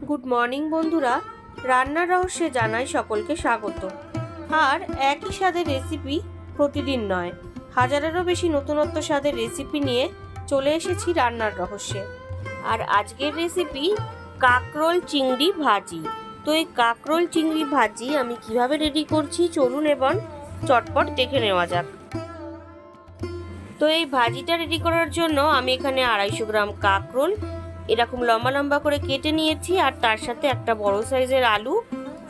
Good morning, বন্ধুরা। রান্নার রহস্যে জানাই সকলকে স্বাগত। আর একই স্বাদের রেসিপি প্রতিদিন নয়, হাজারেরও বেশি নতুনত্ব স্বাদের রেসিপি নিয়ে চলে এসেছি রান্নার রহস্যে। আর আজকের রেসিপি কাকরোল চিংড়ি ভাজি। তো এই কাকরোল চিংড়ি ভাজি আমি কীভাবে রেডি করছি চলুন এবং চটপট দেখে নেওয়া যাক। তো এই ভাজিটা রেডি করার জন্য আমি এখানে আড়াইশো গ্রাম কাকরোল এরকম লম্বা লম্বা করে কেটে নিয়েছি, আর তার সাথে একটা বড় সাইজের আলু,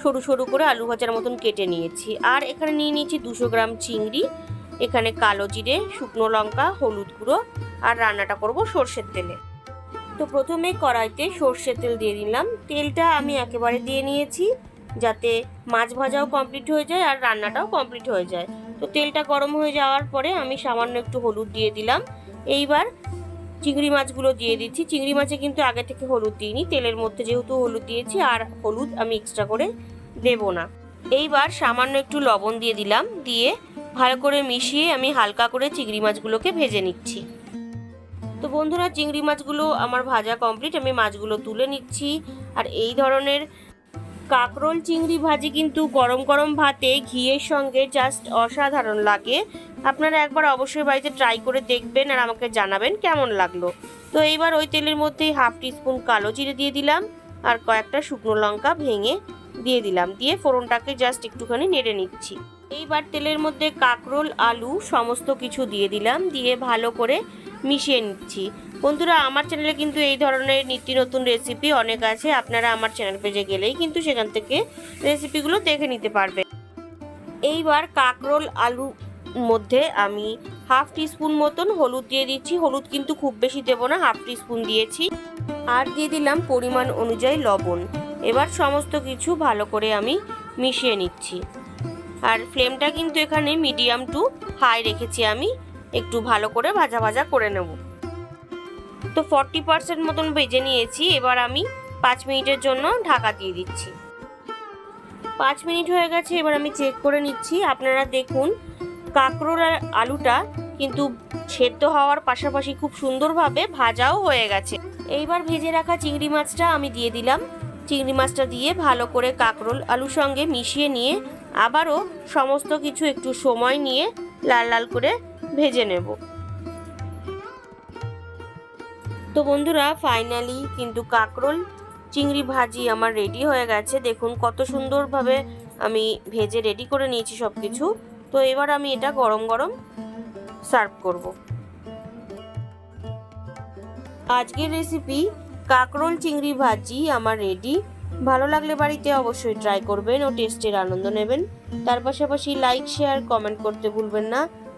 সরু সরু করে আলু ভাজার মতন কেটে নিয়েছি। আর এখানে নিয়ে নিয়েছি দুশো গ্রাম চিংড়ি, এখানে কালো জিরে, শুকনো লঙ্কা, হলুদ গুঁড়ো, আর রান্নাটা করব সর্ষের তেলে। তো প্রথমে কড়াইতে সর্ষের তেল দিয়ে দিলাম। তেলটা আমি একেবারে দিয়ে নিয়েছি যাতে মাছ ভাজাও কমপ্লিট হয়ে যায় আর রান্নাটাও কমপ্লিট হয়ে যায়। তো তেলটা গরম হয়ে যাওয়ার পরে আমি সামান্য একটু হলুদ দিয়ে দিলাম। এইবার চিংড়ি মাছগুলো দিয়ে দিচ্ছি। চিংড়ি মাছে কিন্তু আগে থেকে হলুদ দিইনি, তেলের মধ্যে যেহেতু হলুদ দিয়েছি আর হলুদ আমি এক্সট্রা করে দেব না। এইবার সামান্য একটু লবণ দিয়ে দিলাম, দিয়ে ভালো করে মিশিয়ে আমি হালকা করে চিংড়ি মাছগুলোকে ভেজে নিচ্ছি। তো বন্ধুরা, চিংড়ি মাছগুলো আমার ভাজা কমপ্লিট আমি মাছগুলো তুলে নিচ্ছি। আর এই ধরনের কাকরোল চিংড়ি ভাজি কিন্তু গরম গরম ভাতে ঘিয়ের সঙ্গে জাস্ট অসাধারণ লাগে। আপনারা একবার অবশ্যই বাড়িতে ট্রাই করে দেখবেন আর আমাকে জানাবেন কেমন লাগল। তো এইবার ওই তেলের মধ্যেই হাফ টিস্পুন কালো জিরে দিয়ে দিলাম আর কয়েকটা শুকনো লঙ্কা ভেঙে দিয়ে দিলাম। দিয়ে ফোড়নটাকে জাস্ট একটুখানি নেড়ে নিচ্ছি। এইবার তেলের মধ্যে কাকরোল, আলু সমস্ত কিছু দিয়ে দিলাম। দিয়ে ভালো করে মিশিয়ে নিচ্ছি। বন্ধুরা, আমার চ্যানেলে কিন্তু এই ধরনের নিত্য নতুন রেসিপি অনেক আছে। আপনারা আমার চ্যানেল পেজে গেলেই কিন্তু সেখান থেকে রেসিপিগুলো দেখে নিতে পারবেন। এইবার কাকরোল আলু মধ্যে আমি হাফ টিস্পুন মতন হলুদ দিয়ে দিচ্ছি। হলুদ কিন্তু খুব বেশি দেবো না হাফ টিস্পুন দিয়েছি। আর দিয়ে দিলাম পরিমাণ অনুযায়ী লবণ। এবার সমস্ত কিছু ভালো করে আমি মিশিয়ে নিচ্ছি। আর ফ্লেমটা কিন্তু এখানে মিডিয়াম টু হাই রেখেছি আমি। একটু ভালো করে ভাজা ভাজা করে নেব। তো ফর্টি পার্সেন্ট মতন ভেজে নিয়েছি। এবার আমি পাঁচ মিনিটের জন্য ঢাকা দিয়ে দিচ্ছি। পাঁচ মিনিট হয়ে গেছে, এবার আমি চেক করে নিচ্ছি। আপনারা দেখুন, কাঁকরোল আর আলুটা কিন্তু সেদ্ধ হওয়ার পাশাপাশি খুব সুন্দরভাবে ভাজাও হয়ে গেছে। এইবার ভেজে রাখা চিংড়ি মাছটা আমি দিয়ে দিলাম। চিংড়ি মাছটা দিয়ে ভালো করে কাঁকরোল, আলুর সঙ্গে মিশিয়ে নিয়ে আবারও সমস্ত কিছু একটু সময় নিয়ে লাল লাল করে ভেজে নেব। তো বন্ধুরা ফাইনালি কিন্তু কাঁকরোল চিংড়ি ভাজি আমার রেডি হয়ে গেছে। দেখুন কত সুন্দরভাবে আমি ভেজে রেডি করে নিয়েছি সব কিছু তো এবার আমি এটা গরম গরম সার্ভ করব। আজকের রেসিপি কাকরোল চিংড়ি ভাজি আমার রেডি ভালো লাগলে বাড়িতে অবশ্যই ট্রাই করবেন ও টেস্টের আনন্দ নেবেন। তার পাশাপাশি লাইক শেয়ার কমেন্ট করতে ভুলবেন না।